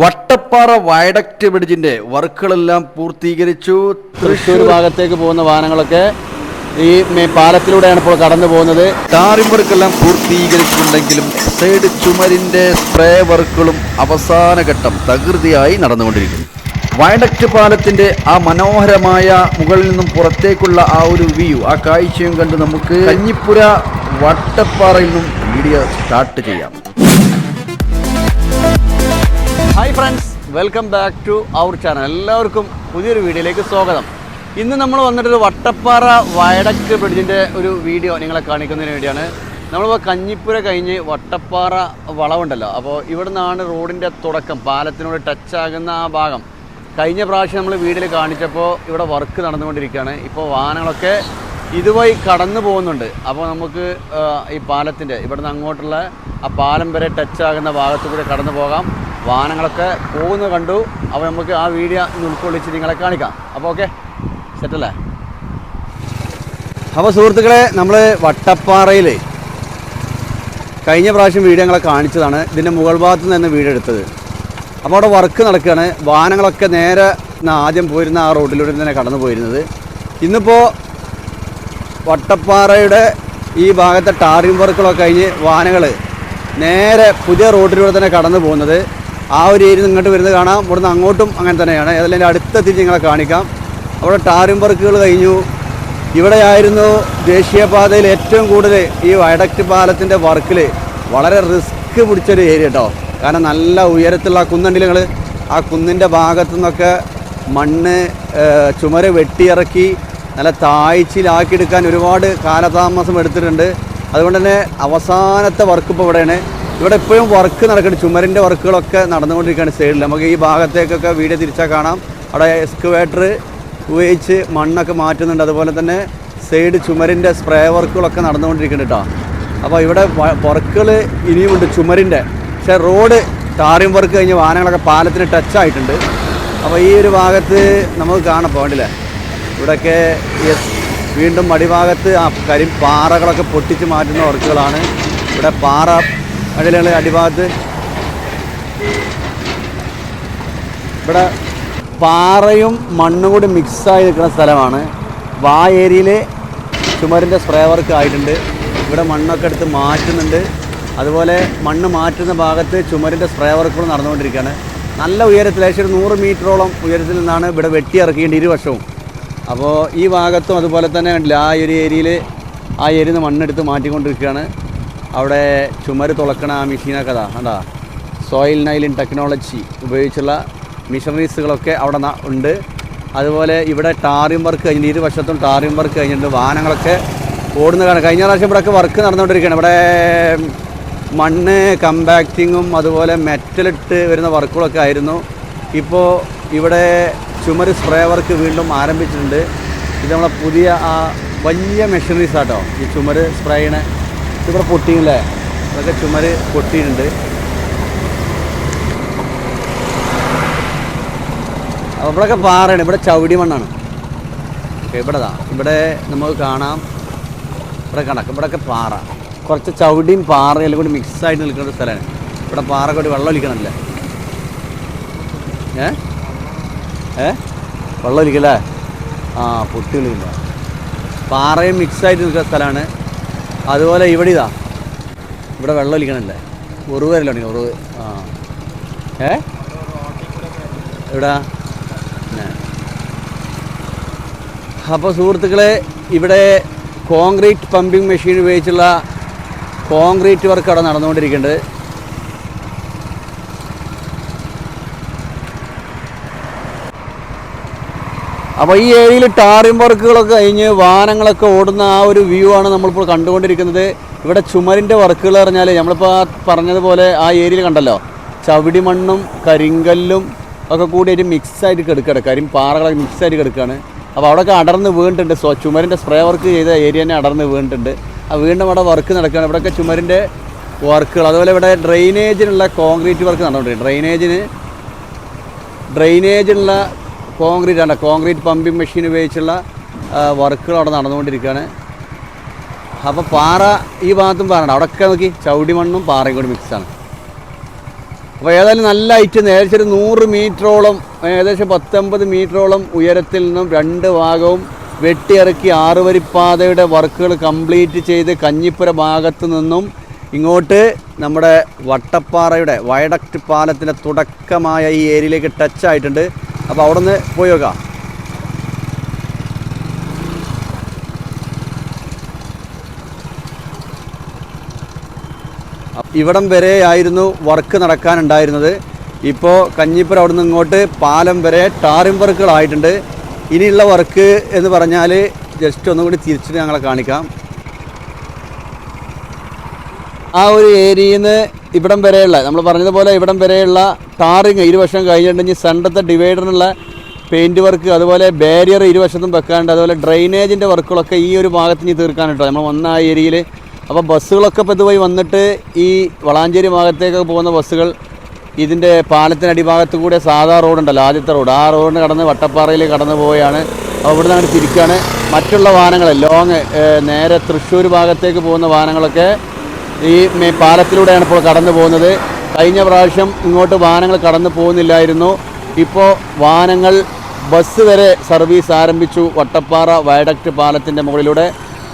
Vattappara viaduct ബ്രിഡ്ജിന്റെ വർക്കുകളെല്ലാം പൂർത്തീകരിച്ചു. തൃശ്ശൂർ ഭാഗത്തേക്ക് പോകുന്ന വാഹനങ്ങളൊക്കെ ഈ പാലത്തിലൂടെയാണ് ഇപ്പോൾ കടന്നു പോകുന്നത്. ടാറിംഗ് വർക്കെല്ലാം പൂർത്തീകരിച്ചിട്ടുണ്ടെങ്കിലും സൈഡ് ചുമരിന്റെ സ്പ്രേ വർക്കുകളും അവസാന ഘട്ടം തകൃതിയായി നടന്നുകൊണ്ടിരിക്കുന്നു. വയഡക്റ്റ് പാലത്തിന്റെ ആ മനോഹരമായ മുകളിൽ നിന്നും പുറത്തേക്കുള്ള ആ ഒരു വ്യൂ ആ കാഴ്ചയും കണ്ട് നമുക്ക് കഞ്ഞിപ്പുര വട്ടപ്പാറയിൽ നിന്നും വീഡിയോ സ്റ്റാർട്ട് ചെയ്യാം. Hi friends welcome back to our channel എല്ലാവർക്കും പുതിയൊരു വീഡിയോയിലേക്ക് സ്വാഗതം. ഇന്ന് നമ്മൾ വന്നിട്ടൊരു വട്ടപ്പാറ വയടക്ക് ബ്രിഡ്ജിന്റെ ഒരു വീഡിയോ നിങ്ങളെ കാണിക്കുന്നതിന് വേണ്ടിയാണ്. നമ്മളിപ്പോൾ കഞ്ഞിപ്പുര കഴിഞ്ഞ് വട്ടപ്പാറ വളവുണ്ടല്ലോ. അപ്പോൾ ഇവിടെ നിന്നാണ് റോഡിന്റെ തുടക്കം പാലത്തിനോട് ടച്ച് ആകുന്ന ആ ഭാഗം. കഴിഞ്ഞ പ്രാവശ്യം നമ്മൾ വീഡിയോയിൽ കാണിച്ചപ്പോൾ ഇവിടെ വർക്ക് നടന്നുകൊണ്ടിരിക്കുകയാണ്. ഇപ്പോൾ വാഹനങ്ങളൊക്കെ ഇതുവഴി കടന്നു പോകുന്നുണ്ട്. അപ്പോൾ നമുക്ക് ഈ പാലത്തിന്റെ ഇവിടുന്ന് അങ്ങോട്ടുള്ള ആ പാലം വരെ ടച്ച് ആകുന്ന ഭാഗത്തു കൂടെ കടന്നു പോകാം. വാഹനങ്ങളൊക്കെ പോകുന്നത് കണ്ടു. അപ്പോൾ നമുക്ക് ആ വീഡിയോ ഇന്ന് ഉൾക്കൊള്ളിച്ച് നിങ്ങളെ കാണിക്കാം. അപ്പോൾ ഓക്കെ സെറ്റല്ലേ അപ്പോൾ സുഹൃത്തുക്കളെ നമ്മൾ വട്ടപ്പാറയിൽ കഴിഞ്ഞ പ്രാവശ്യം വീഡിയോ ഞങ്ങളെ കാണിച്ചതാണ്. ഇതിന്റെ മുകൾ ഭാഗത്ത് നിന്ന് വീഡിയോ എടുത്തത്. അപ്പോൾ അവിടെ വർക്ക് നടക്കുകയാണ്. വാഹനങ്ങളൊക്കെ നേരെ ആദ്യം പോയിരുന്ന ആ റോഡിലൂടെ തന്നെ കടന്നു പോയിരുന്നത്. ഇന്നിപ്പോൾ വട്ടപ്പാറയുടെ ഈ ഭാഗത്തെ ടാറിംഗ് വർക്കുകളൊക്കെ കഴിഞ്ഞ് വാഹനങ്ങൾ നേരെ പുതിയ റോഡിലൂടെ തന്നെ കടന്നു പോകുന്നത്. ആ ഒരു ഏരിയ ഇങ്ങോട്ട് വരുന്നത് കാണാം. ഇവിടുന്ന് അങ്ങോട്ടും അങ്ങനെ തന്നെയാണ്. ഏതായാലും എന്റെ അടുത്ത തിരിച്ച് നിങ്ങളെ കാണിക്കാം. അവിടെ ടാറിംഗ് വർക്കുകൾ കഴിഞ്ഞു. ഇവിടെയായിരുന്നു ദേശീയപാതയിൽ ഏറ്റവും കൂടുതൽ ഈ വയഡക്റ്റ് പാലത്തിന്റെ വർക്കിൽ വളരെ റിസ്ക് പിടിച്ചൊരു ഏരിയ കേട്ടോ കാരണം നല്ല ഉയരത്തിലുള്ള ആ കുന്നുണ്ടെങ്കിൽ നിങ്ങൾ ആ കുന്നിന്റെ ഭാഗത്തു നിന്നൊക്കെ മണ്ണ് ചുമര് വെട്ടിയിറക്കി നല്ല താഴ്ചയിലാക്കിയെടുക്കാൻ ഒരുപാട് കാലതാമസം എടുത്തിട്ടുണ്ട്. അതുകൊണ്ട് തന്നെ അവസാനത്തെ വർക്ക് ഇപ്പോൾ ഇവിടെയാണ്. ഇവിടെ ഇപ്പോഴും വർക്ക് നടക്കുന്നുണ്ട്. ചുമരിന്റെ വർക്കുകളൊക്കെ നടന്നുകൊണ്ടിരിക്കുകയാണ് സൈഡിൽ നമുക്ക് ഈ ഭാഗത്തേക്കൊക്കെ വീഡിയോ തിരിച്ചാൽ കാണാം. അവിടെ എക്സ്കവേറ്റർ ഉപയോഗിച്ച് മണ്ണൊക്കെ മാറ്റുന്നുണ്ട്. അതുപോലെ തന്നെ സൈഡ് ചുമരിന്റെ സ്പ്രേ വർക്കുകളൊക്കെ നടന്നുകൊണ്ടിരിക്കുന്നുണ്ട് കേട്ടോ അപ്പോൾ ഇവിടെ വർക്കുകൾ ഇനിയുമുണ്ട് ചുമരിന്റെ പക്ഷേ റോഡ് ടാറിംഗ് വർക്ക് കഴിഞ്ഞ് വാഹനങ്ങളൊക്കെ പാലത്തിന് ടച്ച് ആയിട്ടുണ്ട്. അപ്പോൾ ഈ ഒരു ഭാഗത്ത് നമുക്ക് കാണാൻ പോകണ്ടില്ലേ ഇവിടെയൊക്കെ വീണ്ടും മടിഭാഗത്ത് ആ കരി പാറകളൊക്കെ പൊട്ടിച്ച് മാറ്റുന്ന വർക്കുകളാണ് ഇവിടെ പാറ അടിയിലുള്ള അടിഭാഗത്ത്. ഇവിടെ പാറയും മണ്ണും കൂടി മിക്സായി നിൽക്കുന്ന സ്ഥലമാണ്. ആ ഏരിയയിൽ ചുമരിന്റെ സ്പ്രേ വർക്ക് ആയിട്ടുണ്ട്. ഇവിടെ മണ്ണൊക്കെ എടുത്ത് മാറ്റുന്നുണ്ട്. അതുപോലെ മണ്ണ് മാറ്റുന്ന ഭാഗത്ത് ചുമരിന്റെ സ്പ്രേ വർക്കുകൾ നടന്നുകൊണ്ടിരിക്കുകയാണ്. നല്ല ഉയരത്തിൽ ഏകദേശം ഒരു നൂറ് മീറ്ററോളം ഉയരത്തിൽ നിന്നാണ് ഇവിടെ വെട്ടി ഇറക്കിയിട്ട് ഇരുവശവും. അപ്പോൾ ഈ ഭാഗത്തും അതുപോലെ തന്നെ ആ ഒരു ഏരിയയിൽ ആ ഏരിയയിൽ നിന്ന് മണ്ണെടുത്ത് മാറ്റിക്കൊണ്ടിരിക്കുകയാണ്. അവിടെ ചുമര് തുളക്കണ ആ മെഷീനൊക്കെ അതാ കണ്ടാ? സോയിൽ നൈലിൻ ടെക്നോളജി ഉപയോഗിച്ചുള്ള മിഷനറീസുകളൊക്കെ അവിടെ ഉണ്ട്. അതുപോലെ ഇവിടെ ടാറിയം വർക്ക് കഴിഞ്ഞിട്ട് ഇരുവശത്തും ടാറിയം വർക്ക് കഴിഞ്ഞിട്ട് വാഹനങ്ങളൊക്കെ ഓടുന്ന കാണാം. കഴിഞ്ഞ പ്രാവശ്യം ഇവിടെയൊക്കെ വർക്ക് നടന്നുകൊണ്ടിരിക്കുകയാണ്. ഇവിടെ മണ്ണ് കമ്പാക്റ്റിങ്ങും അതുപോലെ മെറ്റലിട്ട് വരുന്ന വർക്കുകളൊക്കെ ആയിരുന്നു. ഇപ്പോൾ ഇവിടെ ചുമര് സ്പ്രേ വർക്ക് വീണ്ടും ആരംഭിച്ചിട്ടുണ്ട്. ഇത് നമ്മളെ പുതിയ ആ വലിയ മെഷീനറീസ് ആട്ടോ ഈ ചുമര് സ്പ്രേ ചെയ്യണ ഇവിടെ പൊട്ടിയില്ലേ? ഇതൊക്കെ ചുമര് പൊട്ടിയിട്ടുണ്ട്. ഇവിടെയൊക്കെ പാറയാണ്. ഇവിടെ ചവിടി മണ്ണാണ്. ഓക്കെ ഇവിടെ ഇവിടെ നമുക്ക് കാണാം. ഇവിടെ കണക്ക്. ഇവിടെയൊക്കെ പാറ. കുറച്ച് ചവിടിയും പാറയും കൂടി മിക്സ് ആയിട്ട് നിൽക്കുന്ന സ്ഥലമാണ്. ഇവിടെ പാറ കൂടി വെള്ളം ഒലിക്കണമല്ലേ ഏ? ഏ? വെള്ളം ഒലിക്കല്ലേ? ആ പൊട്ടി ഒലിക്കില്ല പാറയും മിക്സ് ആയിട്ട് നിൽക്കുന്ന സ്ഥലമാണ്. അതുപോലെ ഇവിടെ ഇതാ. ഇവിടെ വെള്ളം ഒലിക്കണല്ലേ? ഉറുവ് വരല്ലോ ഉറുവ്. ആ. ഏ? എവിടാ? അപ്പോൾ സുഹൃത്തുക്കളെ ഇവിടെ കോൺക്രീറ്റ് പമ്പിംഗ് മെഷീൻ ഉപയോഗിച്ചുള്ള കോൺക്രീറ്റ് വർക്ക് അവിടെ അപ്പോൾ ഈ ഏരിയയിൽ ടാറിംഗ് വർക്കുകളൊക്കെ കഴിഞ്ഞ് വാഹനങ്ങളൊക്കെ ഓടുന്ന ആ ഒരു വ്യൂ ആണ് നമ്മളിപ്പോൾ കണ്ടുകൊണ്ടിരിക്കുന്നത്. ഇവിടെ ചുമരിന്റെ വർക്കുകൾ പറഞ്ഞാൽ നമ്മളിപ്പോൾ ആ പറഞ്ഞതുപോലെ ആ ഏരിയയിൽ കണ്ടല്ലോ. ചവിടി മണ്ണും കരിങ്കല്ലും ഒക്കെ കൂടിയിട്ട് മിക്സ് ആയിട്ട് കിടക്കുകയാണ് കരിം പാറകളൊക്കെ മിക്സ് ആയിട്ട് കിടക്കുകയാണ് അപ്പോൾ അവിടെയൊക്കെ അടർന്ന് വീണിട്ടുണ്ട്. സോ ചുമരിന്റെ സ്പ്രേ വർക്ക് ചെയ്ത ഏരിയ തന്നെ അടർന്ന് വീണിട്ടുണ്ട്. ആ വീണ്ടും അവിടെ വർക്ക് നടക്കുകയാണ്. ഇവിടെയൊക്കെ ചുമരിന്റെ വർക്കുകൾ അതുപോലെ ഇവിടെ ഡ്രെയിനേജിനുള്ള കോൺക്രീറ്റ് വർക്ക് നടന്നുകൊണ്ടിരിക്കും ഡ്രെയിനേജിന് ഡ്രെയിനേജുള്ള കോൺക്രീറ്റ് ആണ്. കോൺക്രീറ്റ് പമ്പിംഗ് മെഷീൻ ഉപയോഗിച്ചുള്ള വർക്കുകൾ അവിടെ നടന്നുകൊണ്ടിരിക്കുകയാണ്. അപ്പോൾ പാറ ഈ ഭാഗത്തും പാറ അവിടെയൊക്കെ നോക്കി ചവിടി മണ്ണും പാറയും കൂടി മിക്സാണ് അപ്പോൾ ഏതായാലും നല്ല ഹൈറ്റ് ഏകദേശം ഒരു നൂറ് മീറ്ററോളം ഏകദേശം പത്തൊമ്പത് മീറ്ററോളം ഉയരത്തിൽ നിന്നും രണ്ട് ഭാഗവും വെട്ടിയിറക്കി ആറുവരിപ്പാതയുടെ വർക്കുകൾ കംപ്ലീറ്റ് ചെയ്ത് കഞ്ഞിപ്പുര ഭാഗത്ത് നിന്നും ഇങ്ങോട്ട് നമ്മുടെ വട്ടപ്പാറയുടെ വയഡക്റ്റ് പാലത്തിന്റെ തുടക്കമായ ഈ ഏരിയയിലേക്ക് ടച്ച് ആയിട്ടുണ്ട്. അപ്പോൾ അവിടെ നിന്ന് പോയി നോക്കാം. ഇവിടം വരെ ആയിരുന്നു വർക്ക് നടക്കാനുണ്ടായിരുന്നത്. ഇപ്പോൾ കഞ്ഞിപ്പുരം അവിടെ നിന്ന് ഇങ്ങോട്ട് പാലം വരെ ടാറിംഗ് വർക്കുകളായിട്ടുണ്ട്. ഇനിയുള്ള വർക്ക് എന്ന് പറഞ്ഞാൽ ജസ്റ്റ് ഒന്നും കൂടി തിരിച്ചിട്ട് ഞങ്ങളെ കാണിക്കാം. ആ ഒരു ഏരിയയിൽ നിന്ന് ഇവിടം വരെയുള്ള നമ്മൾ പറഞ്ഞതുപോലെ ഇവിടം വരെയുള്ള ടാറിങ് ഇരുവശം കഴിഞ്ഞിട്ടുണ്ടെങ്കിൽ സെന്ററത്തെ ഡിവൈഡറിനുള്ള പെയിന്റ് വർക്ക് അതുപോലെ ബാരിയർ ഇരുവശത്തും വെക്കാണ്ട് അതുപോലെ ഡ്രെയിനേജിന്റെ വർക്കുകളൊക്കെ ഈ ഒരു ഭാഗത്ത് ഇനി തീർക്കാൻ നമ്മൾ വന്ന ആ ഏരിയയിൽ അപ്പോൾ ബസ്സുകളൊക്കെ ഇപ്പോൾ വന്നിട്ട് ഈ വളാഞ്ചേരി ഭാഗത്തേക്കൊക്കെ പോകുന്ന ബസ്സുകൾ ഇതിന്റെ പാലത്തിന് അടിഭാഗത്ത് കൂടെ സാധാ റോഡുണ്ടല്ലോ ആദ്യത്തെ റോഡ് ആ റോഡിന് കടന്ന് വട്ടപ്പാറയിൽ കടന്നു പോവുകയാണ്. അപ്പോൾ ഇവിടെ നിന്ന് തിരിക്കുകയാണ് മറ്റുള്ള വാഹനങ്ങൾ ലോങ് നേരെ തൃശ്ശൂർ ഭാഗത്തേക്ക് പോകുന്ന വാഹനങ്ങളൊക്കെ ഈ പാലത്തിലൂടെയാണ് ഇപ്പോൾ കടന്നു പോകുന്നത്. കഴിഞ്ഞ പ്രാവശ്യം ഇങ്ങോട്ട് വാഹനങ്ങൾ കടന്നു പോകുന്നില്ലായിരുന്നു. ഇപ്പോൾ വാഹനങ്ങൾ ബസ് വരെ സർവീസ് ആരംഭിച്ചു. വട്ടപ്പാറ വയഡക്റ്റ് പാലത്തിന്റെ മുകളിലൂടെ.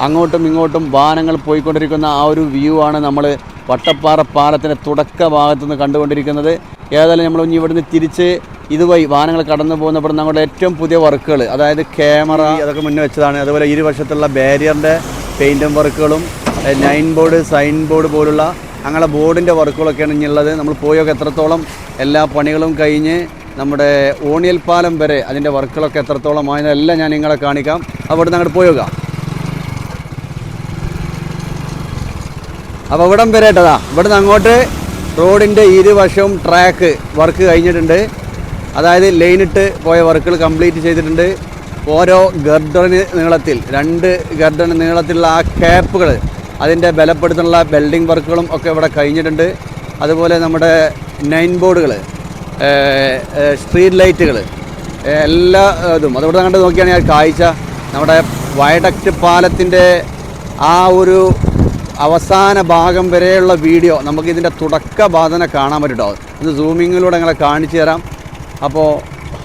അങ്ങോട്ടും ഇങ്ങോട്ടും വാഹനങ്ങൾ പോയിക്കൊണ്ടിരിക്കുന്ന ആ ഒരു വ്യൂ ആണ് നമ്മൾ വട്ടപ്പാറ പാലത്തിന്റെ തുടക്ക ഭാഗത്തു നിന്ന് കണ്ടുകൊണ്ടിരിക്കുന്നത്. ഏതായാലും നമ്മൾ ഇനി ഇവിടുന്ന് തിരിച്ച് ഇതുവഴി വാഹനങ്ങൾ കടന്നു പോകുന്ന നമ്മുടെ ഏറ്റവും പുതിയ വർക്കുകൾ അതായത് ക്യാമറ അതൊക്കെ മുന്നേ വെച്ചതാണ്. അതുപോലെ ഇരുവശത്തുള്ള ബാരിയറിന്റെ പെയിന്റും വർക്കുകളും നൈൻ ബോർഡ് സൈൻ ബോർഡ് പോലുള്ള അങ്ങനെ ബോർഡിന്റെ വർക്കുകളൊക്കെയാണ് ഇനിയുള്ളത് നമ്മൾ പോയൊക്കെ എത്രത്തോളം എല്ലാ പണികളും കഴിഞ്ഞ് നമ്മുടെ ഓണിയൽ പാലം വരെ അതിന്റെ വർക്കുകളൊക്കെ എത്രത്തോളം ആയതെല്ലാം ഞാൻ നിങ്ങളെ കാണിക്കാം. അവിടെ നിന്ന് അങ്ങോട്ട് പോയോക അപ്പോൾ ഇവിടം വരെ കേട്ടതാ ഇവിടുന്ന് അങ്ങോട്ട് റോഡിന്റെ ഇരുവശവും ട്രാക്ക് വർക്ക് കഴിഞ്ഞിട്ടുണ്ട്. അതായത് ലൈനിട്ട് പോയ വർക്കുകൾ കംപ്ലീറ്റ് ചെയ്തിട്ടുണ്ട്. ഓരോ ഗർഡറിന് നീളത്തിൽ രണ്ട് ഗർഡറിന് നീളത്തിലുള്ള ആ ക്യാപ്പുകൾ അതിന്റെ ബലപ്പെടുത്തുന്നുള്ള വെൽഡിംഗ് വർക്കുകളും ഒക്കെ ഇവിടെ കഴിഞ്ഞിട്ടുണ്ട്. അതുപോലെ നമ്മുടെ നൈൻ ബോർഡുകൾ സ്ട്രീറ്റ് ലൈറ്റുകൾ എല്ലാ ഇതും. അതുകൊണ്ട് കണ്ട് നോക്കിയാണെങ്കിൽ കാഴ്ച നമ്മുടെ വയഡക്റ്റ് പാലത്തിന്റെ ആ ഒരു അവസാന ഭാഗം വരെയുള്ള വീഡിയോ നമുക്ക് ഇതിന്റെ തുടക്ക ബാധന കാണാൻ പറ്റും ഇന്ന് ഇത് സൂമിങ്ങിലൂടെ ഞങ്ങളെ കാണിച്ചു തരാം. അപ്പോൾ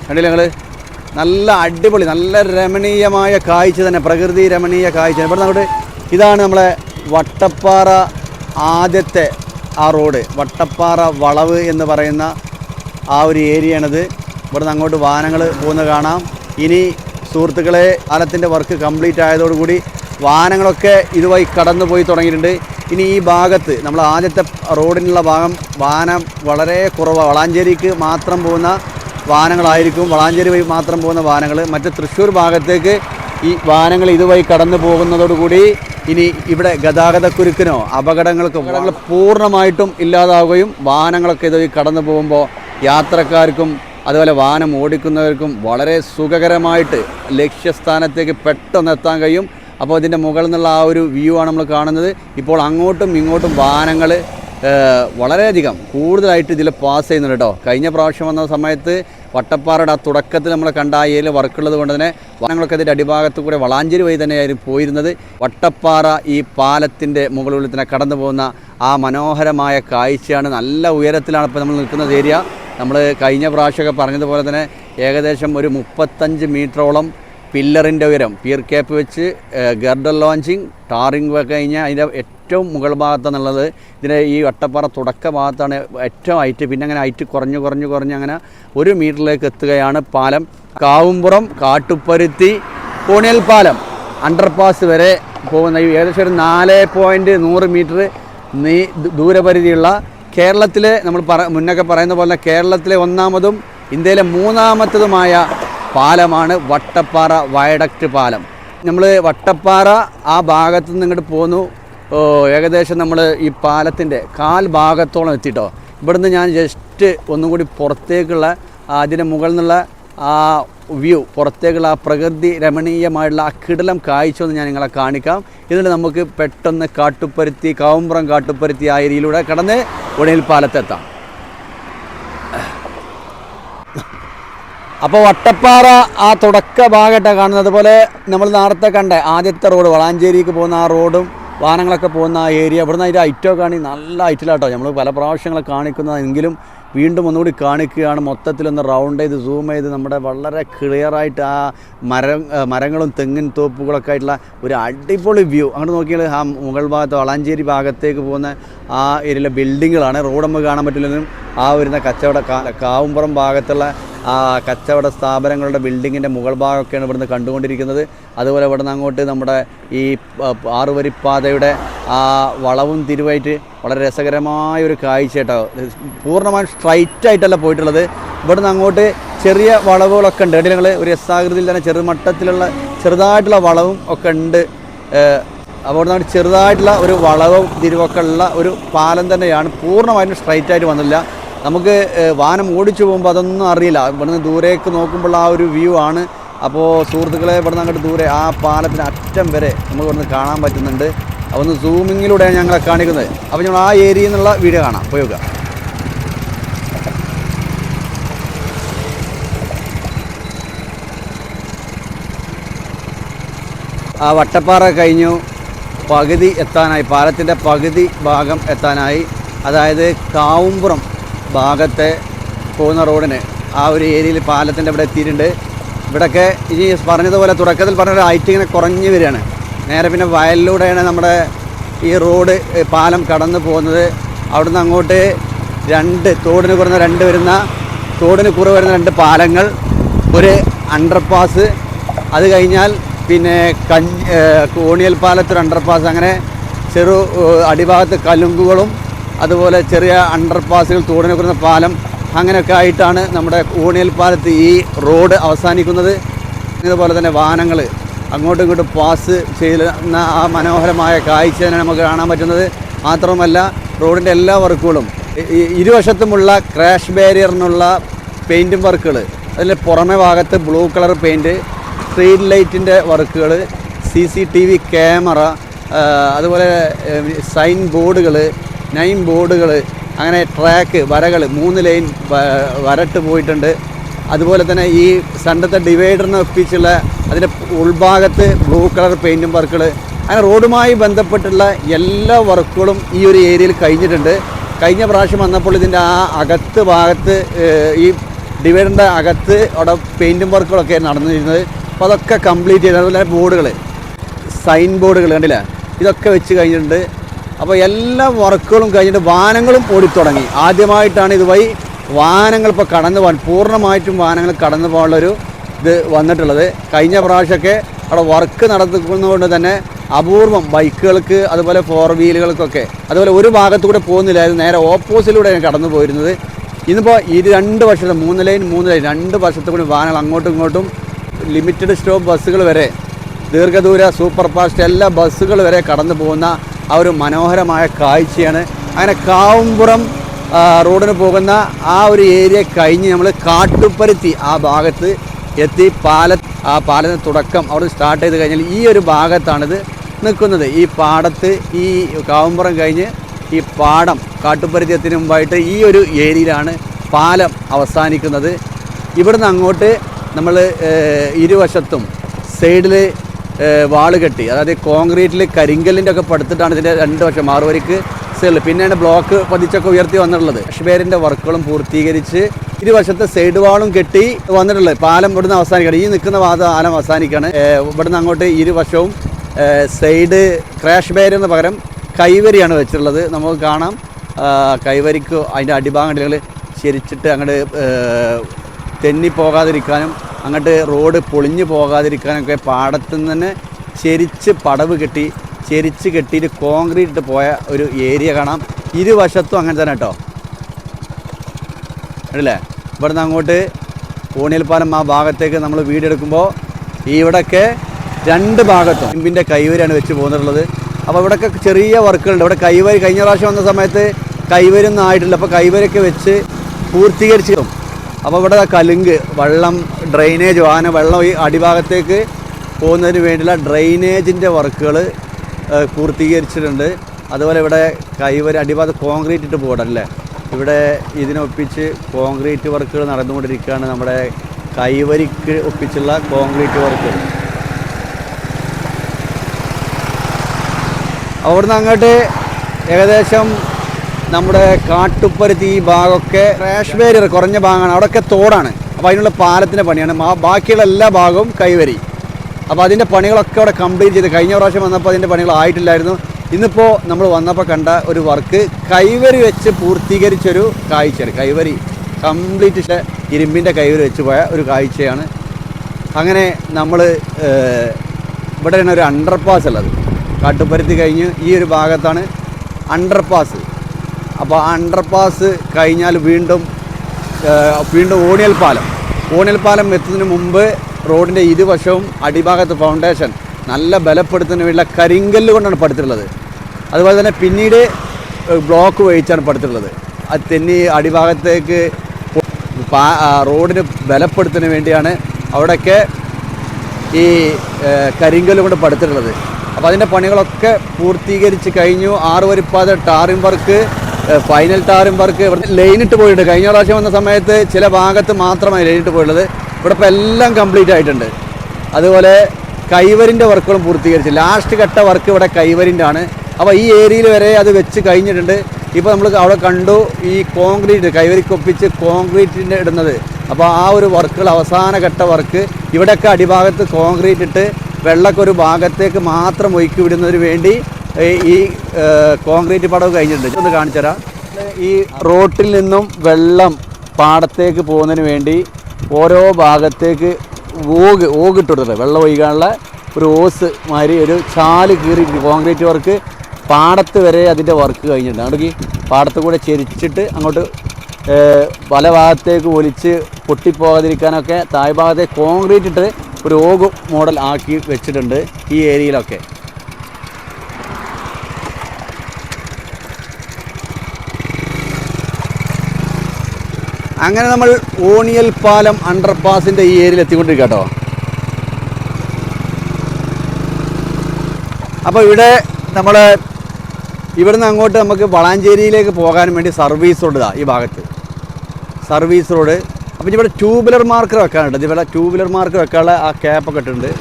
കണ്ടില്ല ഞങ്ങൾ നല്ല അടിപൊളി നല്ല രമണീയമായ കാഴ്ച തന്നെ പ്രകൃതി രമണീയ കാഴ്ച ഇവിടെ നമ്മുടെ ഇതാണ് നമ്മളെ വട്ടപ്പാറ ആദ്യത്തെ ആ റോഡ് വട്ടപ്പാറ വളവ് എന്ന് പറയുന്ന ആ ഒരു ഏരിയയാണിത്. ഇവിടുന്ന് അങ്ങോട്ട് വാഹനങ്ങൾ പോകുന്നത് കാണാം. ഇനി സുഹൃത്തുക്കളെ പാലത്തിന്റെ വർക്ക് കംപ്ലീറ്റ് ആയതോടുകൂടി വാഹനങ്ങളൊക്കെ ഇതുവഴി കടന്നു പോയി തുടങ്ങിയിട്ടുണ്ട്. ഇനി ഈ ഭാഗത്ത് നമ്മൾ ആദ്യത്തെ റോഡിനുള്ള ഭാഗം വാഹനം വളരെ കുറവാണ് വളാഞ്ചേരിക്ക് മാത്രം പോകുന്ന വാഹനങ്ങളായിരിക്കും. വളാഞ്ചേരി വഴി മാത്രം പോകുന്ന വാഹനങ്ങൾ. മറ്റ് തൃശ്ശൂർ ഭാഗത്തേക്ക് ഈ വാഹനങ്ങൾ ഇതുവഴി കടന്നു പോകുന്നതോടുകൂടി ഇനി ഇവിടെ ഗതാഗതക്കുരുക്കിനോ അപകടങ്ങൾക്കോ അപകടങ്ങൾ പൂർണമായിട്ടും ഇല്ലാതാവുകയും വാഹനങ്ങളൊക്കെ ഇതുവഴി കടന്നു പോകുമ്പോൾ യാത്രക്കാർക്കും അതുപോലെ വാഹനം ഓടിക്കുന്നവർക്കും വളരെ സുഖകരമായിട്ട് ലക്ഷ്യസ്ഥാനത്തേക്ക് പെട്ടെന്ന് എത്താൻ കഴിയും. അപ്പോൾ ഇതിന്റെ മുകളിൽ നിന്നുള്ള ആ ഒരു വ്യൂ ആണ് നമ്മൾ കാണുന്നത്. ഇപ്പോൾ അങ്ങോട്ടും ഇങ്ങോട്ടും വാഹനങ്ങൾ വളരെയധികം കൂടുതലായിട്ട് ഇതിൽ പാസ് ചെയ്യുന്നുണ്ട് കേട്ടോ. കഴിഞ്ഞ പ്രാവശ്യം വന്ന സമയത്ത് വട്ടപ്പാറയുടെ ആ തുടക്കത്തിൽ നമ്മൾ കണ്ട ആ ഏരിയയിൽ വർക്കുള്ളത് കൊണ്ട് തന്നെ വാഹനങ്ങളൊക്കെ അതിന്റെ അടിഭാഗത്ത് കൂടെ വളാഞ്ചേരി വഴി തന്നെയായിരുന്നു പോയിരുന്നത്. വട്ടപ്പാറ ഈ പാലത്തിന്റെ മുകളിൽ തന്നെ കടന്നു പോകുന്ന ആ മനോഹരമായ കാഴ്ചയാണ്. നല്ല ഉയരത്തിലാണ് ഇപ്പോൾ നമ്മൾ നിൽക്കുന്നത് ഏരിയ. നമ്മൾ കഴിഞ്ഞ പ്രാവശ്യമൊക്കെ പറഞ്ഞതുപോലെ തന്നെ ഏകദേശം ഒരു മുപ്പത്തഞ്ച് മീറ്ററോളം പില്ലറിന്റെ ഉയരം. പിയർ ക്യാപ്പ് വെച്ച് ഗർഡർ ലോഞ്ചിങ് ടാറിങ് ഒക്കെ കഴിഞ്ഞാൽ അതിന്റെ ഏറ്റവും മുകൾ ഭാഗത്താണുള്ളത് ഇതിന്റെ ഈ വട്ടപ്പാറ തുടക്ക ഭാഗത്താണ് ഏറ്റവും ഹൈറ്റ്. പിന്നെ അങ്ങനെ ഹൈറ്റ് കുറഞ്ഞു കുറഞ്ഞു കുറഞ്ഞ് അങ്ങനെ ഒരു മീറ്ററിലേക്ക് എത്തുകയാണ് പാലം. കാവുംപുറം കാട്ടുപ്പരുത്തി കോണിയൽ പാലം. അണ്ടർപാസ് വരെ പോകുന്ന ഈ ഏകദേശം ഒരു നാല് പോയിന്റ് നൂറ് മീറ്റർ നീ ദൂരപരിധിയുള്ള കേരളത്തിലെ നമ്മൾ പറ മുന്നൊക്കെ പറയുന്ന പോലെ കേരളത്തിലെ ഒന്നാമതും ഇന്ത്യയിലെ മൂന്നാമത്തതുമായ പാലമാണ് വട്ടപ്പാറ വയഡക്റ്റ് പാലം. നമ്മൾ വട്ടപ്പാറ ആ ഭാഗത്തു നിന്ന് ഇങ്ങോട്ട് പോന്നു. ഓ, ഏകദേശം നമ്മൾ ഈ പാലത്തിന്റെ കാൽ ഭാഗത്തോളം എത്തിട്ടോ. ഇവിടുന്ന് ഞാൻ ജസ്റ്റ് ഒന്നും കൂടി പുറത്തേക്കുള്ള അതിന്റെ മുകളിൽ നിന്നുള്ള ആ വ്യൂ പുറത്തേക്കുള്ള ആ പ്രകൃതി രമണീയമായിട്ടുള്ള ആ കിടലം കാഴ്ച ഒന്ന് ഞാൻ നിങ്ങളെ കാണിക്കാം. എന്നിട്ട് നമുക്ക് പെട്ടെന്ന് കാട്ടുപ്പരുത്തി കാവുംപുറം കാട്ടുപ്പരുത്തി ആ ഏരിയയിലൂടെ കടന്ന് ഉടയിൽ പാലത്തെത്താം. അപ്പോൾ വട്ടപ്പാറ ആ തുടക്ക ഭാഗമായിട്ടാണ് കാണുന്നത്. അതുപോലെ നമ്മൾ നേരത്തെ കണ്ട ആദ്യത്തെ റോഡ് വളാഞ്ചേരിക്ക് പോകുന്ന ആ റോഡും വാഹനങ്ങളൊക്കെ പോകുന്ന ആ ഏരിയ ഇവിടുന്ന് അതിന്റെ ഐറ്റമൊക്കെ ആണെങ്കിൽ നല്ല ഐറ്റിലാട്ടോ നമ്മൾ പല പ്രാവശ്യങ്ങൾ കാണിക്കുന്നതെങ്കിലും വീണ്ടും ഒന്നുകൂടി കാണിക്കുകയാണ്. മൊത്തത്തിലൊന്ന് റൗണ്ട് ചെയ്ത് സൂം ചെയ്ത് നമ്മുടെ വളരെ ക്ലിയറായിട്ട് ആ മരം മരങ്ങളും തെങ്ങിൻ തോപ്പുകളൊക്കെ ആയിട്ടുള്ള ഒരു അടിപൊളി വ്യൂ അങ്ങോട്ട് നോക്കിയാൽ ആ മുകൾ ഭാഗത്ത് വളാഞ്ചേരി ഭാഗത്തേക്ക് പോകുന്ന ആ ഏരിയയിലെ ബിൽഡിങ്ങുകളാണ് റോഡ് നമുക്ക് കാണാൻ പറ്റില്ലെങ്കിലും ആ വരുന്ന കച്ചവട കാവുംപുറം ഭാഗത്തുള്ള ആ കച്ചവട സ്ഥാപനങ്ങളുടെ ബിൽഡിങ്ങിന്റെ മുകൾ ഭാഗമൊക്കെയാണ് ഇവിടുന്ന് കണ്ടുകൊണ്ടിരിക്കുന്നത്. അതുപോലെ ഇവിടുന്ന് അങ്ങോട്ട് നമ്മുടെ ഈ ആറുവരിപ്പാതയുടെ ആ വളവും തിരുവായിട്ട് വളരെ രസകരമായ ഒരു കാഴ്ച കേട്ടോ പൂർണമായും സ്ട്രൈറ്റ് ആയിട്ടല്ല പോയിട്ടുള്ളത്. ഇവിടുന്ന് അങ്ങോട്ട് ചെറിയ വളവുകളൊക്കെ ഉണ്ട്. കേട്ടോ ഞങ്ങൾ ഒരു രസാകൃതിയിൽ തന്നെ ചെറുമട്ടത്തിലുള്ള ചെറുതായിട്ടുള്ള വളവും ഒക്കെ ഉണ്ട്. അപ്പോൾ നിന്ന് ചെറുതായിട്ടുള്ള ഒരു വളവും തിരിവൊക്കെ ഉള്ള ഒരു പാലം തന്നെയാണ്. പൂർണമായിട്ടും സ്ട്രൈറ്റായിട്ട് വന്നില്ല. നമുക്ക് വാഹനം ഓടിച്ചു പോകുമ്പോൾ അതൊന്നും അറിയില്ല. ഇവിടുന്ന് ദൂരേക്ക് നോക്കുമ്പോൾ ആ ഒരു വ്യൂ ആണ്. അപ്പോൾ സുഹൃത്തുക്കളെ ഇവിടുന്ന് അങ്ങോട്ട് ദൂരെ ആ പാലത്തിന് അറ്റം വരെ നമുക്ക് ഇവിടുന്ന് കാണാൻ പറ്റുന്നുണ്ട്. ഒന്ന് സൂമിങ്ങിലൂടെയാണ് ഞങ്ങളെ കാണിക്കുന്നത്. അപ്പോൾ ഞങ്ങൾ ആ ഏരിയയിൽ നിന്നുള്ള വീഡിയോ കാണാം. പോയി നോക്കാം. ആ വട്ടപ്പാറ കഴിഞ്ഞു. പകുതി എത്താനായി. പാലത്തിന്റെ പകുതി ഭാഗം എത്താനായി. അതായത് കാവുംപുറം ഭാഗത്തെ പോകുന്ന റോഡിന് ആ ഒരു ഏരിയയിൽ പാലത്തിന്റെ ഇവിടെ എത്തിയിട്ടുണ്ട്. ഇവിടെയൊക്കെ ഇനി പറഞ്ഞതുപോലെ തുടക്കത്തിൽ പറഞ്ഞ ഹൈറ്റ് ഇങ്ങനെ കുറഞ്ഞു വരികയാണ്. നേരെ പിന്നെ വയലിലൂടെയാണ് നമ്മുടെ ഈ റോഡ് പാലം കടന്നു പോകുന്നത്. അവിടുന്ന് അങ്ങോട്ട് രണ്ട് തോടിന് കുറഞ്ഞ രണ്ട് വരുന്ന തോടിന് കുറവ് വരുന്ന രണ്ട് പാലങ്ങൾ ഒരു അണ്ടർപാസ് അത് കഴിഞ്ഞാൽ പിന്നെ കഞ്ഞ് കോണിയൽ പാലത്തൊരു അണ്ടർപാസ് അങ്ങനെ ചെറു അടിഭാഗത്ത് കലുങ്കുകളും അതുപോലെ ചെറിയ അണ്ടർ പാസുകൾ തോടിനെ കുറുന്ന പാലം അങ്ങനെയൊക്കെ ആയിട്ടാണ് നമ്മുടെ ഊണിയൽ പാലത്ത് ഈ റോഡ് അവസാനിക്കുന്നത്. ഇതുപോലെ തന്നെ വാഹനങ്ങൾ അങ്ങോട്ടും ഇങ്ങോട്ടും പാസ് ചെയ്യുന്ന ആ മനോഹരമായ കാഴ്ച തന്നെ നമുക്ക് കാണാൻ പറ്റുന്നത്. മാത്രമല്ല റോഡിന്റെ എല്ലാ വർക്കുകളും ഇരുവശത്തുമുള്ള ക്രാഷ് ബാരിയറിനുള്ള പെയിന്റും വർക്കുകൾ അതിൽ പുറമെ ഭാഗത്ത് ബ്ലൂ കളർ പെയിന്റ് സ്ട്രീറ്റ് ലൈറ്റിന്റെ വർക്കുകൾ C C T V camera അതുപോലെ സൈൻ ബോർഡുകൾ നൈൻ ബോർഡുകൾ അങ്ങനെ ട്രാക്ക് വരകൾ മൂന്ന് ലൈൻ വരട്ട് പോയിട്ടുണ്ട്. അതുപോലെ തന്നെ ഈ സണ്ടത്തെ ഡിവൈഡറിനെ ഒപ്പിച്ചുള്ള അതിന്റെ ഉൾഭാഗത്ത് ബ്ലൂ കളർ പെയിന്റും വർക്കുകൾ അങ്ങനെ റോഡുമായി ബന്ധപ്പെട്ടുള്ള എല്ലാ വർക്കുകളും ഈ ഒരു ഏരിയയിൽ കഴിഞ്ഞിട്ടുണ്ട്. കഴിഞ്ഞ പ്രാവശ്യം വന്നപ്പോൾ ഇതിന്റെ ആ അകത്ത് ഭാഗത്ത് ഈ ഡിവൈഡറിന്റെ അകത്ത് അവിടെ പെയിന്റും വർക്കുകളൊക്കെ നടന്നിരുന്നത്. അപ്പോൾ അതൊക്കെ കംപ്ലീറ്റ് ചെയ്ത് അതുപോലെ ബോർഡുകൾ സൈൻ ബോർഡുകൾ കണ്ടില്ല? ഇതൊക്കെ വെച്ച് കഴിഞ്ഞിട്ടുണ്ട്. അപ്പോൾ എല്ലാ വർക്കുകളും കഴിഞ്ഞിട്ട് വാഹനങ്ങളും ഓടിത്തുടങ്ങി ആദ്യമായിട്ടാണ് ഇതുവഴി വാഹനങ്ങൾ ഇപ്പോൾ കടന്നു പോകാൻ പൂർണമായിട്ടും വാഹനങ്ങൾ കടന്നു പോകാനുള്ളൊരു ഇത് വന്നിട്ടുള്ളത്. കഴിഞ്ഞ പ്രാവശ്യമൊക്കെ അവിടെ വർക്ക് നടത്തുന്നതുകൊണ്ട് തന്നെ അപൂർവം ബൈക്കുകൾക്ക് അതുപോലെ ഫോർ വീലുകൾക്കൊക്കെ അതുപോലെ ഒരു ഭാഗത്തൂടെ പോകുന്നില്ലായിരുന്നു. നേരെ ഓപ്പോസിലൂടെയാണ് കടന്നു പോയിരുന്നത്. ഇന്നിപ്പോൾ ഈ രണ്ട് വർഷത്തെ മൂന്ന് ലൈൻ മൂന്ന് ലൈൻ രണ്ട് വർഷത്തെ കൂടി വാഹനങ്ങൾ അങ്ങോട്ടും ഇങ്ങോട്ടും ലിമിറ്റഡ് സ്റ്റോപ്പ് ബസ്സുകൾ വരെ ദീർഘദൂര സൂപ്പർ ഫാസ്റ്റ് എല്ലാ ബസ്സുകൾ വരെ കടന്നു പോകുന്ന ആ ഒരു മനോഹരമായ കാഴ്ചയാണ്. അങ്ങനെ കാവുംപുറം റോഡിന് പോകുന്ന ആ ഒരു ഏരിയ കഴിഞ്ഞ് നമ്മൾ കാട്ടുപ്പരുത്തി ആ ഭാഗത്ത് എത്തി പാല ആ പാലത്തിന് തുടക്കം അവിടെ സ്റ്റാർട്ട് ചെയ്ത് കഴിഞ്ഞാൽ ഈ ഒരു ഭാഗത്താണിത് നിൽക്കുന്നത്. ഈ പാടത്ത് ഈ കാവുംപുറം കഴിഞ്ഞ് ഈ പാടം കാട്ടുപ്പരുത്തി എത്തിന് മുമ്പായിട്ട് ഈ ഒരു ഏരിയയിലാണ് പാലം അവസാനിക്കുന്നത്. ഇവിടുന്ന് അങ്ങോട്ട് നമ്മൾ ഇരുവശത്തും സൈഡിൽ വാൾ കെട്ടി. അതായത് കോൺക്രീറ്റിൽ കരിങ്കല്ലിന്റെ ഒക്കെ പടുത്തിട്ടാണ് ഇതിന്റെ രണ്ട് വശം മാറുവരിക്ക് സെല്ല്. പിന്നെയാണ് ബ്ലോക്ക് പതിച്ചൊക്കെ ഉയർത്തി വന്നിട്ടുള്ളത്. കശ്മീരിന്റെ വർക്കുകളും പൂർത്തീകരിച്ച് ഇരുവശത്തെ സൈഡ് വാളും കെട്ടി വന്നിട്ടുള്ളത്. പാലം ഇവിടുന്ന് അവസാനിക്കണം ഈ നിൽക്കുന്ന വാദ പാലം അവസാനിക്കുകയാണ്. ഇവിടുന്ന് അങ്ങോട്ട് ഇരുവശവും സൈഡ് ക്രാഷ് ബാരിന് പകരം കൈവരിയാണ് വെച്ചിട്ടുള്ളത്. നമുക്ക് കാണാം. കൈവരിക്ക് അതിന്റെ അടിഭാഗങ്ങൾ ശരിച്ചിട്ട് അങ്ങോട്ട് തെന്നി പോകാതിരിക്കാനും അങ്ങോട്ട് റോഡ് പൊളിഞ്ഞു പോകാതിരിക്കാനൊക്കെ പാടത്തു നിന്ന് തന്നെ ചെരിച്ച് പടവ് കെട്ടി ചെരിച്ച് കെട്ടിയിട്ട് കോൺക്രീറ്റ് ഇട്ട് പോയ ഒരു ഏരിയ കാണാം. ഇരുവശത്തും അങ്ങനെ തന്നെ കേട്ടോ. അല്ലേ? ഇവിടുന്ന് അങ്ങോട്ട് കോണിയൽപ്പാലം ആ ഭാഗത്തേക്ക് നമ്മൾ വീടെടുക്കുമ്പോൾ ഇവിടെയൊക്കെ രണ്ട് ഭാഗത്തും ഇമ്പിന്റെ കൈവരിയാണ് വെച്ച് പോകുന്നുള്ളത് അപ്പോൾ ഇവിടെയൊക്കെ ചെറിയ വർക്കുകളുണ്ട്. ഇവിടെ കൈവരി കഴിഞ്ഞ പ്രാവശ്യം വന്ന സമയത്ത് കൈവരൊന്നും ആയിട്ടില്ല. അപ്പോൾ കൈവരൊക്കെ വെച്ച് പൂർത്തീകരിച്ചു അപ്പോൾ ഇവിടെ കലുങ്ക് വെള്ളം ഡ്രെയിനേജ് വാഹന വെള്ളം ഈ അടിഭാഗത്തേക്ക് പോകുന്നതിന് വേണ്ടിയുള്ള ഡ്രെയിനേജിന്റെ വർക്കുകൾ പൂർത്തീകരിച്ചിട്ടുണ്ട്. അതുപോലെ ഇവിടെ കൈവരി അടിഭാഗത്ത് കോൺക്രീറ്റ് ഇട്ട് പോകണല്ലേ ഇവിടെ ഇതിനൊപ്പിച്ച് കോൺക്രീറ്റ് വർക്കുകൾ നടന്നുകൊണ്ടിരിക്കുകയാണ് നമ്മുടെ കൈവരിക്ക് ഒപ്പിച്ചുള്ള കോൺക്രീറ്റ് വർക്കുകൾ അവിടുന്ന് അങ്ങോട്ട് ഏകദേശം നമ്മുടെ കാട്ടുപ്പരുത്തി ഈ ഭാഗമൊക്കെ ബാരിയർ കുറഞ്ഞ ഭാഗമാണ്. അവിടെയൊക്കെ തോടാണ്. അപ്പോൾ അതിനുള്ള പാലത്തിന്റെ പണിയാണ്. ബാക്കിയുള്ള എല്ലാ ഭാഗവും കൈവരി. അപ്പോൾ അതിന്റെ പണികളൊക്കെ അവിടെ കംപ്ലീറ്റ് ചെയ്ത് കഴിഞ്ഞ പ്രാവശ്യം വന്നപ്പോൾ അതിന്റെ പണികൾ ആയിട്ടില്ലായിരുന്നു. ഇന്നിപ്പോൾ നമ്മൾ വന്നപ്പോൾ കണ്ട ഒരു വർക്ക് കൈവരി വെച്ച് പൂർത്തീകരിച്ചൊരു കാഴ്ചയാണ്. കൈവരി കംപ്ലീറ്റ് ഇരുമ്പിന്റെ കൈവരി വെച്ച് പോയ ഒരു കാഴ്ചയാണ്. അങ്ങനെ നമ്മൾ ഇവിടെയാണ് ഒരു അണ്ടർപാസ് ഉള്ളത്. കാട്ടുപരുത്തി കഴിഞ്ഞ് ഈ ഒരു ഭാഗത്താണ് അണ്ടർപാസ് അപ്പോൾ ആ അണ്ടർപാസ് കഴിഞ്ഞാൽ വീണ്ടും വീണ്ടും ഓണിയൽ പാലം. ഓണിയൽ പാലം എത്തുന്നതിന് മുമ്പ് റോഡിന്റെ ഇരുവശവും അടിഭാഗത്ത് ഫൗണ്ടേഷൻ നല്ല ബലപ്പെടുത്തുന്ന വീട്ടിലെ കരിങ്കല്ല് കൊണ്ടാണ് പടുത്തിട്ടുള്ളത്. അതുപോലെ തന്നെ പിന്നീട് ബ്ലോക്ക് വഹിച്ചാണ് പടുത്തിട്ടുള്ളത്. അത് തെന്നി അടിഭാഗത്തേക്ക് റോഡിന് ബലപ്പെടുത്തുന്നതിന് വേണ്ടിയാണ് അവിടെയൊക്കെ ഈ കരിങ്കല്ല് കൊണ്ട് പടുത്തിട്ടുള്ളത്. അപ്പോൾ അതിന്റെ പണികളൊക്കെ പൂർത്തീകരിച്ച് കഴിഞ്ഞു. ആറ് വരിപ്പാത ടാറിംഗ് വർക്ക് ഫൈനൽ ടാറും വർക്ക് ഇവിടെ ലൈനിട്ട് പോയിട്ടുണ്ട്. കഴിഞ്ഞ പ്രാവശ്യം വന്ന സമയത്ത് ചില ഭാഗത്ത് മാത്രമായി ലൈനിട്ട് പോയിട്ടുള്ളത്. ഇവിടെ ഇപ്പോൾ എല്ലാം കംപ്ലീറ്റ് ആയിട്ടുണ്ട്. അതുപോലെ കൈവരിന്റെ വർക്കുകളും പൂർത്തീകരിച്ചു. ലാസ്റ്റ് ഘട്ട വർക്ക് ഇവിടെ കൈവരിന്റെ ആണ്. അപ്പോൾ ഈ ഏരിയയിൽ വരെ അത് വെച്ച് കഴിഞ്ഞിട്ടുണ്ട്. ഇപ്പോൾ നമ്മൾ അവിടെ കണ്ടു ഈ കോൺക്രീറ്റ് കൈവരിക്കൊപ്പിച്ച് കോൺക്രീറ്റിന്റെ ഇടുന്നത്. അപ്പോൾ ആ ഒരു വർക്കുകൾ അവസാന ഘട്ട വർക്ക് ഇവിടെയൊക്കെ അടിഭാഗത്ത് കോൺക്രീറ്റ് ഇട്ട് വെള്ളക്കൊരു ഭാഗത്തേക്ക് മാത്രം ഒഴുക്കി വിടുന്നതിന് വേണ്ടി ഈ- കോൺക്രീറ്റ് പടവ് കഴിഞ്ഞിട്ടുണ്ട്. ഒന്ന് കാണിച്ചു തരാം. ഈ റോട്ടിൽ നിന്നും വെള്ളം പാടത്തേക്ക് പോകുന്നതിന് വേണ്ടി ഓരോ ഭാഗത്തേക്ക് ഓഗ് ഓഗിട്ടിട്ടുണ്ട് വെള്ളം ഒഴുകാനുള്ള ഒരു ഓസ് മാതിരി ഒരു ചാൽ കീറി കോൺക്രീറ്റ് വർക്ക്. പാടത്ത് വരെ അതിന്റെ വർക്ക് കഴിഞ്ഞിട്ടുണ്ട്. അവിടെ പാടത്ത് കൂടെ ചെരിച്ചിട്ട് അങ്ങോട്ട് പല ഭാഗത്തേക്ക് ഒലിച്ച് പൊട്ടിപ്പോകാതിരിക്കാനൊക്കെ താഴ്ഭാഗത്തെ കോൺക്രീറ്റ് ഇട്ട് ഒരു ഓഗ് മോഡൽ ആക്കി വെച്ചിട്ടുണ്ട് ഈ ഏരിയയിലൊക്കെ. അങ്ങനെ നമ്മൾ ഓണിയൽ പാലം അണ്ടർപാസിന്റെ ഈ ഏരിയയിൽ എത്തിക്കൊണ്ടിരിക്കുക കേട്ടോ. അപ്പോൾ ഇവിടെ നമ്മൾ ഇവിടുന്ന് അങ്ങോട്ട് നമുക്ക് വളാഞ്ചേരിയിലേക്ക് പോകാൻ വേണ്ടി സർവീസ് റോഡ് ഈ ഭാഗത്ത്. സർവീസ് റോഡ് അപ്പോൾ ഇവിടെ ട്യൂബുലർ മാർക്കർ വെക്കാനുണ്ട്. ഇവിടെ ടൂ വീലർ മാർക്ക് വെക്കാനുള്ള ആ ക്യാപ്പൊക്കെ ഇട്ടിട്ടുണ്ട്.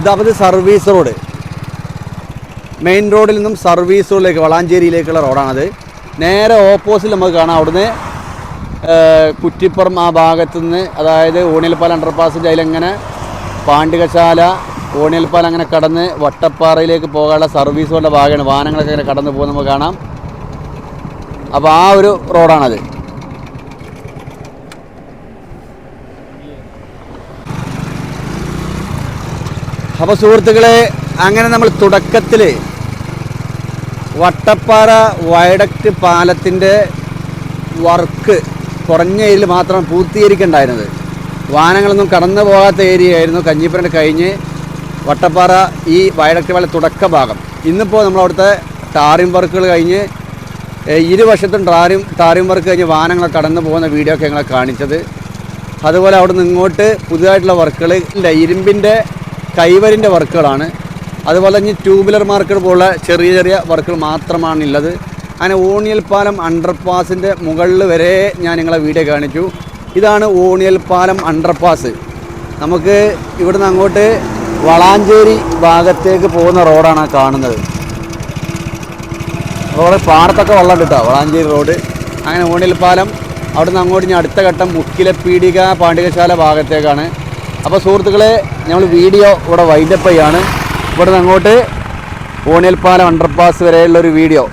ഇതപ്പോൾ ഇത് സർവീസ് റോഡ് മെയിൻ റോഡിൽ നിന്നും സർവീസ് റോഡിലേക്ക് വളാഞ്ചേരിയിലേക്കുള്ള റോഡാണത് നേരെ ഓപ്പോസിറ്റ് നമുക്ക് കാണാം. അവിടുന്ന് കുറ്റിപ്പുറം ആ ഭാഗത്തു നിന്ന് അതായത് ഓണിയൽപ്പാൽ അണ്ടർപാസിന്റെ അതിലെങ്ങനെ പാണ്ഡികശാല ഓണിയൽപ്പാൽ അങ്ങനെ കടന്ന് വട്ടപ്പാറയിലേക്ക് പോകാനുള്ള സർവീസുകളുടെ ഭാഗമാണ്. വാഹനങ്ങളൊക്കെ ഇങ്ങനെ കടന്നു പോകുന്നത് നമുക്ക് കാണാം. അപ്പോൾ ആ ഒരു റോഡാണത്. അപ്പോൾ സുഹൃത്തുക്കളെ അങ്ങനെ നമ്മൾ തുടക്കത്തിൽ വട്ടപ്പാറ വയഡക്റ്റ് പാലത്തിന്റെ വർക്ക് കുറഞ്ഞ ഏരിയയിൽ മാത്രം പൂർത്തീകരിക്കേണ്ടായിരുന്നത്. വാഹനങ്ങളൊന്നും കടന്നു പോകാത്ത ഏരിയ ആയിരുന്നു കഞ്ഞിപ്പുരണ്ട് കഴിഞ്ഞ് വട്ടപ്പാറ ഈ വയഡക്റ്റ് പാല തുടക്ക ഭാഗം. ഇന്നിപ്പോൾ നമ്മൾ അവിടുത്തെ ടാറിംഗ് വർക്കുകൾ കഴിഞ്ഞ് ഇരുവശത്തും ടാറിം ടാറിംഗ് വർക്ക് കഴിഞ്ഞ് വാഹനങ്ങൾ കടന്നു പോകുന്ന വീഡിയോ ഒക്കെ ഞങ്ങളെ കാണിച്ചത്. അതുപോലെ അവിടെ നിന്ന് ഇങ്ങോട്ട് പുതുതായിട്ടുള്ള വർക്കുകൾ ഇല്ല ഇരുമ്പിന്റെ കൈവരിന്റെ വർക്കുകളാണ്. അതുപോലെ തന്നെ ട്യൂബുലർ മാർക്കറ്റ് പോലുള്ള ചെറിയ ചെറിയ വർക്കുകൾ മാത്രമാണ് ഉള്ളത് അങ്ങനെ ഓണിയൽ പാലം അണ്ടർപാസിന്റെ മുകളിൽ വരെ ഞാൻ നിങ്ങളെ വീഡിയോ കാണിച്ചു. ഇതാണ് ഓണിയൽ പാലം അണ്ടർപാസ് നമുക്ക് ഇവിടുന്ന് അങ്ങോട്ട് വളാഞ്ചേരി ഭാഗത്തേക്ക് പോകുന്ന റോഡാണ് കാണുന്നത്. റോഡ് പാടത്തൊക്കെ വെള്ളം കിട്ടുക വളാഞ്ചേരി റോഡ് അങ്ങനെ ഓണിയൽ പാലം അവിടുന്ന് അങ്ങോട്ട് ഞാൻ അടുത്ത ഘട്ടം മുക്കിലെ പീടിക പാണ്ഡികശാല ഭാഗത്തേക്കാണ്. അപ്പോൾ സുഹൃത്തുക്കളെ നമ്മൾ വീഡിയോ ഇവിടെ വൈൻഡപ്പ് ചെയ്യാണ്. ഇവിടുന്ന് അങ്ങോട്ട് ഓണിയൽ പാലം അണ്ടർപാസ് വരെയുള്ളൊരു വീഡിയോ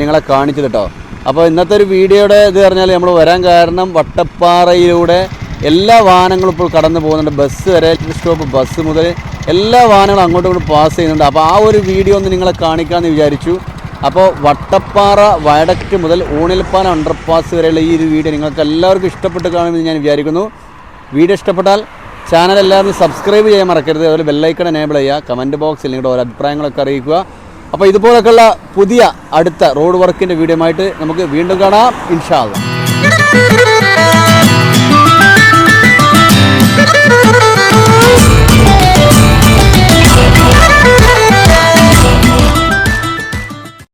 നിങ്ങളെ കാണിച്ചു കേട്ടോ അപ്പോൾ ഇന്നത്തെ ഒരു വീഡിയോയുടെ ഇത് പറഞ്ഞാൽ നമ്മൾ വരാൻ കാരണം വട്ടപ്പാറയിലൂടെ എല്ലാ വാഹനങ്ങളും ഇപ്പോൾ കടന്നു പോകുന്നുണ്ട്. ബസ് വരെ സ്റ്റോപ്പ് ബസ് മുതൽ എല്ലാ വാഹനങ്ങളും അങ്ങോട്ടും ഇങ്ങോട്ടും പാസ് ചെയ്യുന്നുണ്ട്. അപ്പോൾ ആ ഒരു വീഡിയോ ഒന്ന് നിങ്ങളെ കാണിക്കാമെന്ന് വിചാരിച്ചു. അപ്പോൾ വട്ടപ്പാറ വയഡക്റ്റ് മുതൽ ഊണിൽപ്പാലം അണ്ടർപാസ് വരെയുള്ള ഈ ഒരു വീഡിയോ നിങ്ങൾക്ക് എല്ലാവർക്കും ഇഷ്ടപ്പെട്ട് കാണുമെന്ന് ഞാൻ വിചാരിക്കുന്നു. വീഡിയോ ഇഷ്ടപ്പെട്ടാൽ ചാനൽ എല്ലാവരും സബ്സ്ക്രൈബ് ചെയ്യാൻ മറക്കരുത്. അതുപോലെ ബെല്ലൈക്കൺ എനേബിൾ ചെയ്യുക. കമന്റ് ബോക്സിൽ നിങ്ങളുടെ ഓരോ അഭിപ്രായങ്ങളൊക്കെ അറിയിക്കുക. അപ്പോൾ ഇതുപോലൊക്കെയുള്ള പുതിയ അടുത്ത റോഡ് വർക്കിന്റെ വീഡിയോ ആയിട്ട് നമുക്ക് വീണ്ടും കാണാം. ഇൻഷാല്ല